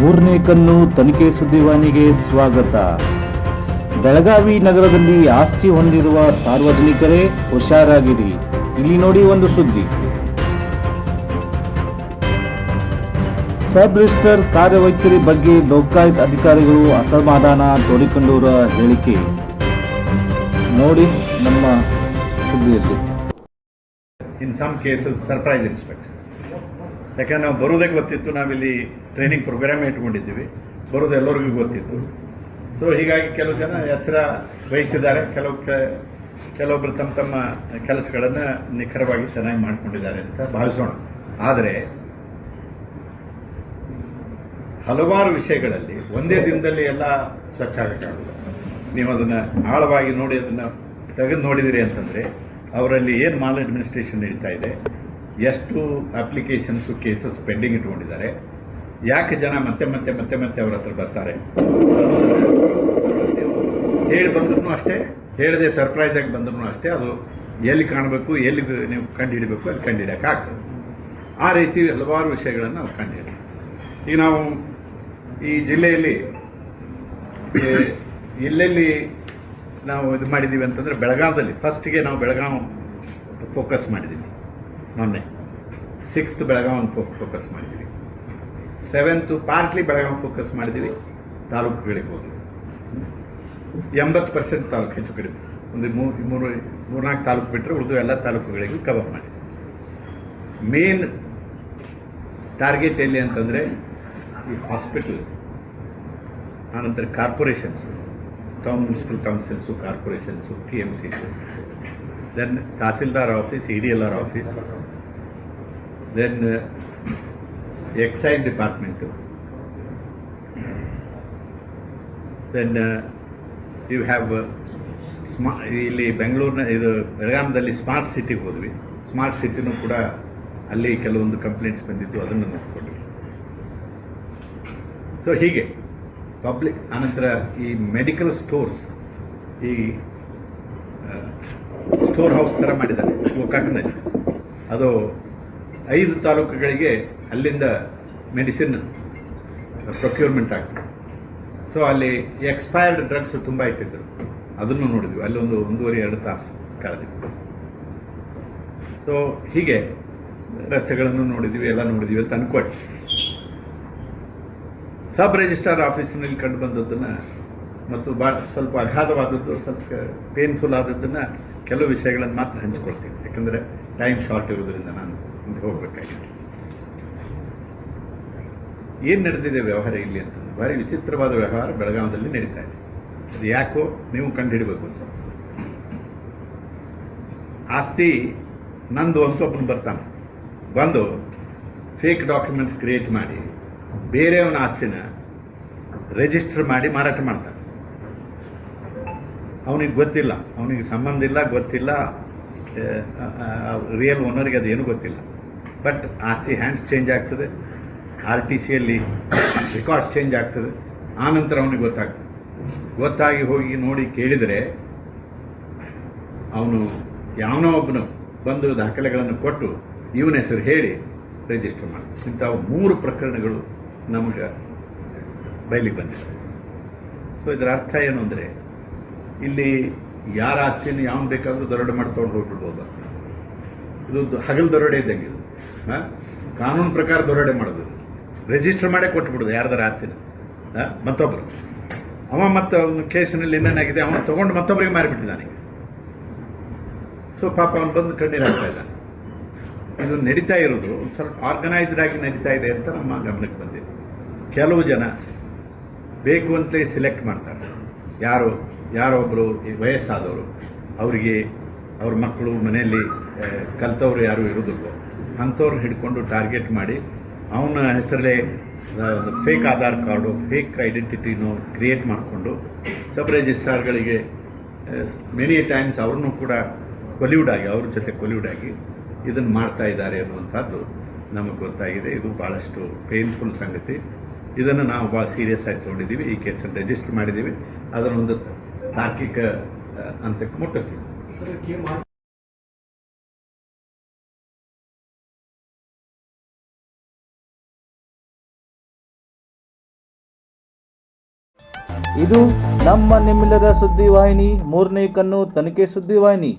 ಮೂರನೇ ಕಣ್ಣು ತನಿಖೆ ಸುದ್ದಿವಾಹಿನಿಗೆ ಸ್ವಾಗತ. ಬೆಳಗಾವಿ ನಗರದಲ್ಲಿ ಆಸ್ತಿ ಹೊಂದಿರುವ ಸಾರ್ವಜನಿಕರೇ ಹುಷಾರಾಗಿರಿ. ಇಲ್ಲಿ ನೋಡಿ ಒಂದು ಸುದ್ದಿ. ಸಬ್ ರಿಜಿಸ್ಟರ್ ಕಾರ್ಯವೈಖರಿ ಬಗ್ಗೆ ಲೋಕಾಯುಕ್ತ ಅಧಿಕಾರಿಗಳು ಅಸಮಾಧಾನ ತೋರಿಕೊಂಡವರ ಹೇಳಿಕೆ. ನೋಡಿ ನಮ್ಮ ಸುದ್ದಿಯಲ್ಲಿ. In some cases surprise inspect ಯಾಕಂದ್ರೆ ನಾವು ಬರೋದೇ ಗೊತ್ತಿತ್ತು, ನಾವಿಲ್ಲಿ ಟ್ರೈನಿಂಗ್ ಪ್ರೋಗ್ರಾಮ್ ಇಟ್ಕೊಂಡಿದ್ದೀವಿ. ಬರೋದು ಎಲ್ಲರಿಗೂ ಗೊತ್ತಿತ್ತು. ಸೊ ಹೀಗಾಗಿ ಕೆಲವು ಜನ ಎಚ್ಚರ ವಹಿಸಿದ್ದಾರೆ. ಕೆಲವು ಕೆಲವೊಬ್ಬರು ತಮ್ಮ ತಮ್ಮ ಕೆಲಸಗಳನ್ನು ನಿಖರವಾಗಿ ಚೆನ್ನಾಗಿ ಮಾಡ್ಕೊಂಡಿದ್ದಾರೆ ಅಂತ ಭಾವಿಸೋಣ. ಆದರೆ, ಹಲವಾರು ವಿಷಯಗಳಲ್ಲಿ ಒಂದೇ ದಿನದಲ್ಲಿ ಎಲ್ಲ ಸ್ವಚ್ಛ ಆಗಕ್ಕಾಗಲ್ಲ ನೀವು ಅದನ್ನ ಆಳವಾಗಿ ನೋಡಿ, ಅದನ್ನ ತೆಗೆದು ನೋಡಿದಿರಿ ಅಂತಂದ್ರೆ, ಅವರಲ್ಲಿ ಏನು ಮಾಲ್ ಅಡ್ಮಿನಿಸ್ಟ್ರೇಷನ್ ನಡೀತಾ ಇದೆ ಎಷ್ಟು ಅಪ್ಲಿಕೇಶನ್ಸು ಕೇಸಸ್ ಪೆಂಡಿಂಗ್ ಇಟ್ಕೊಂಡಿದ್ದಾರೆ. ಯಾಕೆ ಜನ ಮತ್ತೆ ಮತ್ತೆ ಮತ್ತೆ ಮತ್ತೆ ಅವ್ರ ಹತ್ರ ಬರ್ತಾರೆ? ಹೇಳಿ ಬಂದ್ರು ಅಷ್ಟೇ, ಹೇಳದೆ ಸರ್ಪ್ರೈಸ್ ಆಗಿ ಬಂದ್ರು ಅಷ್ಟೇ, ಅದು ಎಲ್ಲಿ ಕಾಣಬೇಕು, ಎಲ್ಲಿ ನೀವು ಕಂಡುಹಿಡಬೇಕು, ಅಲ್ಲಿ ಕಂಡುಹಿಡಿಯೋಕ್ಕಾಗ್ತದೆ ಆ ರೀತಿ ಹಲವಾರು ವಿಷಯಗಳನ್ನು ನಾವು ಕಂಡುಹಿಡಿ ಈಗ ನಾವು ಈ ಜಿಲ್ಲೆಯಲ್ಲಿ ಎಲ್ಲೆಲ್ಲಿ ನಾವು ಇದು ಮಾಡಿದ್ದೀವಿ ಅಂತಂದ್ರೆ ಬೆಳಗಾವದಲ್ಲಿ. ಫಸ್ಟಿಗೆ ನಾವು ಬೆಳಗಾವ್ ಫೋಕಸ್ ಮಾಡಿದ್ದೀವಿ, ಮೊನ್ನೆ. ಸಿಕ್ಸ್ತ್ ಒಂದು ಫೋಕಸ್ ಮಾಡಿದ್ದೀವಿ ಸೆವೆಂತ್ ಪಾರ್ಟ್ಲಿ ಬೆಳಗಾವಿ ಫೋಕಸ್ ಮಾಡಿದ್ದೀವಿ ತಾಲೂಕುಗಳಿಗೆ ಹೋಗಿ. ಎಂಬತ್ತು ಪರ್ಸೆಂಟ್ ತಾಲೂಕು ಹೆಚ್ಚು ಕಡಿಮೆ. ಒಂದು ಮೂರು ಮೂರು, ಮೂರ್ನಾಲ್ಕು ತಾಲೂಕು ಬಿಟ್ಟರೆ ಉಳಿದು ಎಲ್ಲ ತಾಲೂಕುಗಳಿಗೂ ಕವರ್ ಮಾಡಿ. ಮೇನ್ ಟಾರ್ಗೆಟ್ ಎಲ್ಲಿ ಅಂತಂದರೆ ಈ ಹಾಸ್ಪಿಟಲ್ ಆನಂತರ corporations town municipal councils corporations T M C then tahsildar office E D L R office then excise department then you have ಸ್ಮಾ ಇಲ್ಲಿ ಬೆಂಗಳೂರಿನ ಇದು ಬೆಳಗಾಮದಲ್ಲಿ ಸ್ಮಾರ್ಟ್ ಸಿಟಿಗೆ ಹೋದ್ವಿ. ಸ್ಮಾರ್ಟ್ ಸಿಟಿನೂ ಕೂಡ ಅಲ್ಲಿ ಕೆಲವೊಂದು ಕಂಪ್ಲೇಂಟ್ಸ್ ಬಂದಿತ್ತು, ಅದನ್ನು ನೋಡಿಕೊಂಡ್ವಿ. ಸೊ ಹೀಗೆ. ಪಬ್ಲಿಕ್ ಆನಂತರ ಈ ಮೆಡಿಕಲ್ ಸ್ಟೋರ್ಸ್ ಈ ಸ್ಟೋರ್ ಹೌಸ್ ಥರ ಮಾಡಿದ್ದಾರೆ. ಗೋಕಾಕ್ನಲ್ಲಿ ಅದು ಐದು ತಾಲೂಕುಗಳಿಗೆ ಅಲ್ಲಿಂದ ಮೆಡಿಸಿನ್ ಪ್ರೊಕ್ಯೂರ್ಮೆಂಟ್ ಆಗ್ತದೆ. ಸೊ ಅಲ್ಲಿ ಎಕ್ಸ್ಪೈರ್ಡ್ ಡ್ರಗ್ಸ್ ತುಂಬ ಇಟ್ಟಿದ್ರು. ಅದನ್ನು ನೋಡಿದ್ವಿ. ಅಲ್ಲಿ ಒಂದು ಒಂದೂವರೆ, ಎರಡು ತಾಸು ಕಳೆದಿತ್ತು ಸೊ ಹೀಗೆ ರಸ್ತೆಗಳನ್ನು ನೋಡಿದ್ವಿ, ಎಲ್ಲ ನೋಡಿದ್ವಿ ಅಂತ ಅನ್ಕೊಳ್ಳಿ ಸಬ್ ರಿಜಿಸ್ಟ್ರಾರ್ ಆಫೀಸಿನಲ್ಲಿ ಕಂಡು ಬಂದದ್ದನ್ನ ಮತ್ತು ಬಾ, ಸ್ವಲ್ಪ ಅಗಾಧವಾದದ್ದು, ಸ್ವಲ್ಪ ಪೇನ್ಫುಲ್ ಆದದ್ದನ್ನ ಕೆಲವು ವಿಷಯಗಳನ್ನು ಮಾತ್ರ ಹಂಚಿಕೊಳ್ತೀನಿ. ಯಾಕಂದರೆ ಟೈಮ್ ಶಾರ್ಟ್ ಇರೋದ್ರಿಂದ ನಾನು ಹೋಗ್ಬೇಕಾಗಿತ್ತು. ಏನು ನಡೆದಿದೆ ವ್ಯವಹಾರ ಇಲ್ಲಿ ಅಂತ? ಭಾರಿ ವಿಚಿತ್ರವಾದ ವ್ಯವಹಾರ ಬೆಳಗಾವದಲ್ಲಿ ನಡೀತಾ ಇದೆ. ಅದು ಯಾಕೋ ನೀವು ಕಂಡುಹಿಡಬೇಕು ಅಂತ. ಆಸ್ತಿ ನಂದು ಅಂತ ಒಬ್ಬನು ಬರ್ತಾನೆ. ಬಂದು ಫೇಕ್ ಡಾಕ್ಯುಮೆಂಟ್ಸ್ ಕ್ರಿಯೇಟ್ ಮಾಡಿ, ಬೇರೆಯವನ ಆಸ್ತಿನ ರಿಜಿಸ್ಟರ್ ಮಾಡಿ ಮಾರಾಟ ಮಾಡ್ತಾನೆ. ಅವನಿಗೆ ಗೊತ್ತಿಲ್ಲ. ಅವನಿಗೆ ಸಂಬಂಧ ಇಲ್ಲ, ಗೊತ್ತಿಲ್ಲ. ರಿಯಲ್ ಓನರ್ಗೆ ಅದೇನು ಗೊತ್ತಿಲ್ಲ. ಬಟ್ ಆಸ್ತಿ ಹ್ಯಾಂಡ್ಸ್ ಚೇಂಜ್ ಆಗ್ತದೆ. ಆರ್ ಟಿ ಸಿಯಲ್ಲಿ ರೆಕಾರ್ಡ್ಸ್ ಚೇಂಜ್ ಆಗ್ತದೆ. ಆನಂತರ ಅವನಿಗೆ ಗೊತ್ತಾಗ್ತದೆ. ಗೊತ್ತಾಗಿ ಹೋಗಿ ನೋಡಿ ಕೇಳಿದರೆ ಅವನು ಯಾವನೋ ಒಬ್ಬನು ಬಂದು ದಾಖಲೆಗಳನ್ನು ಕೊಟ್ಟು ಇವನ ಹೆಸರು ಹೇಳಿ ರಿಜಿಸ್ಟರ್ ಮಾಡಿ ಇಂಥ ಮೂರು ಪ್ರಕರಣಗಳು ನಮಗೆ ಬಯಲಿಗೆ ಬಂದಿದೆ. ಸೊ ಇದರ ಅರ್ಥ ಏನು ಅಂದರೆ ಇಲ್ಲಿ ಯಾರ ಆಸ್ತಿಯನ್ನು ಯಾವ ಬೇಕಾದರೂ ದರೋಡೆ ಮಾಡಿ ತೊಗೊಂಡು ಹೋಗ್ಬಿಡ್ಬೋದು ಇದು ಹಗಲ್ ದರೋಡೆ ಇದ್ದಂಗೆ ಇದು? ಕಾನೂನು ಪ್ರಕಾರ ದೊರಡೆ ಮಾಡೋದು. ರಿಜಿಸ್ಟರ್ ಮಾಡೇ ಕೊಟ್ಬಿಡೋದು ಯಾರ್ದಾರ ಆಸ್ತಿನ ಹಾ? ಮತ್ತೊಬ್ರು. ಅವ ಮತ್ತೆ ಅವನ ಕೇಸಿನಲ್ಲಿ ಇನ್ನೇನಾಗಿದೆ ಅವನು ತಗೊಂಡು ಮತ್ತೊಬ್ಬರಿಗೆ ಮಾರಿಬಿಟ್ಟಿದ್ದಾನೆ. ಸೊ ಪಾಪ ಅವನು ಬಂದು ಕಣ್ಣೀರು ಹಾಕ್ತಾ ಇದು ನಡೀತಾ ಇರೋದು. ಒಂದು ಸ್ವಲ್ಪ ಆರ್ಗನೈಸ್ಡ್ ಆಗಿ ನಡೀತಾ ಇದೆ ಅಂತ ನಮ್ಮ ಗಮನಕ್ಕೆ ಬಂದಿದೆ. ಕೆಲವು ಜನ ಬೇಕು ಅಂತಲೇ ಸಿಲೆಕ್ಟ್ ಮಾಡ್ತಾರೆ. ಯಾರು? ಯಾರೊಬ್ಬರು ವಯಸ್ಸಾದವರು. ಅವರಿಗೆ ಅವ್ರ ಮಕ್ಕಳು ಮನೆಯಲ್ಲಿ ಕಲಿತವ್ರು ಯಾರು ಇರೋದಿಲ್ಲ. ಅಂಥವ್ರು ಹಿಡ್ಕೊಂಡು ಟಾರ್ಗೆಟ್ ಮಾಡಿ, ಅವನ ಹೆಸರಲ್ಲೇ ಫೇಕ್ ಆಧಾರ್ ಕಾರ್ಡು ಫೇಕ್ ಐಡೆಂಟಿಟಿನೂ ಕ್ರಿಯೇಟ್ ಮಾಡಿಕೊಂಡು ಸಬ್ ರಿಜಿಸ್ಟ್ರಾರ್ಗಳಿಗೆ ಮೆನಿ ಟೈಮ್ಸ್ ಅವ್ರನ್ನೂ ಕೂಡ ಕೊಲಿವುಡ್ ಆಗಿ, ಅವ್ರ ಜೊತೆ ಕೊಲಿವುಡ್ ಆಗಿ ಇದನ್ನು ಮಾಡ್ತಾ ಇದ್ದಾರೆ ಅನ್ನುವಂಥದ್ದು ನಮಗೆ ಗೊತ್ತಾಗಿದೆ. ಇದು ಭಾಳಷ್ಟು ಪೇನ್ಫುಲ್ ಸಂಗತಿ. ಇದನ್ನು ನಾವು ಭಾಳ ಸೀರಿಯಸ್ ಆಗಿ ತೊಗೊಂಡಿದ್ದೀವಿ. ಈ ಕೇಸನ್ನು ರಿಜಿಸ್ಟರ್ ಮಾಡಿದ್ದೀವಿ. ಅದನ್ನೊಂದು ತಾರ್ಕಿಕ ಅಂತಕ್ಕೆ ಮುಟ್ಟಿಸ್ತೀವಿ. ಇದು ನಮ್ಮ ನಿಮ್ಮಿಲ್ಲದ ಸುದ್ದಿವಾಹಿನಿ. ಮೂರನೇ ಕಣ್ಣು ತನಿಖೆ ಸುದ್ದಿವಾಹಿನಿ.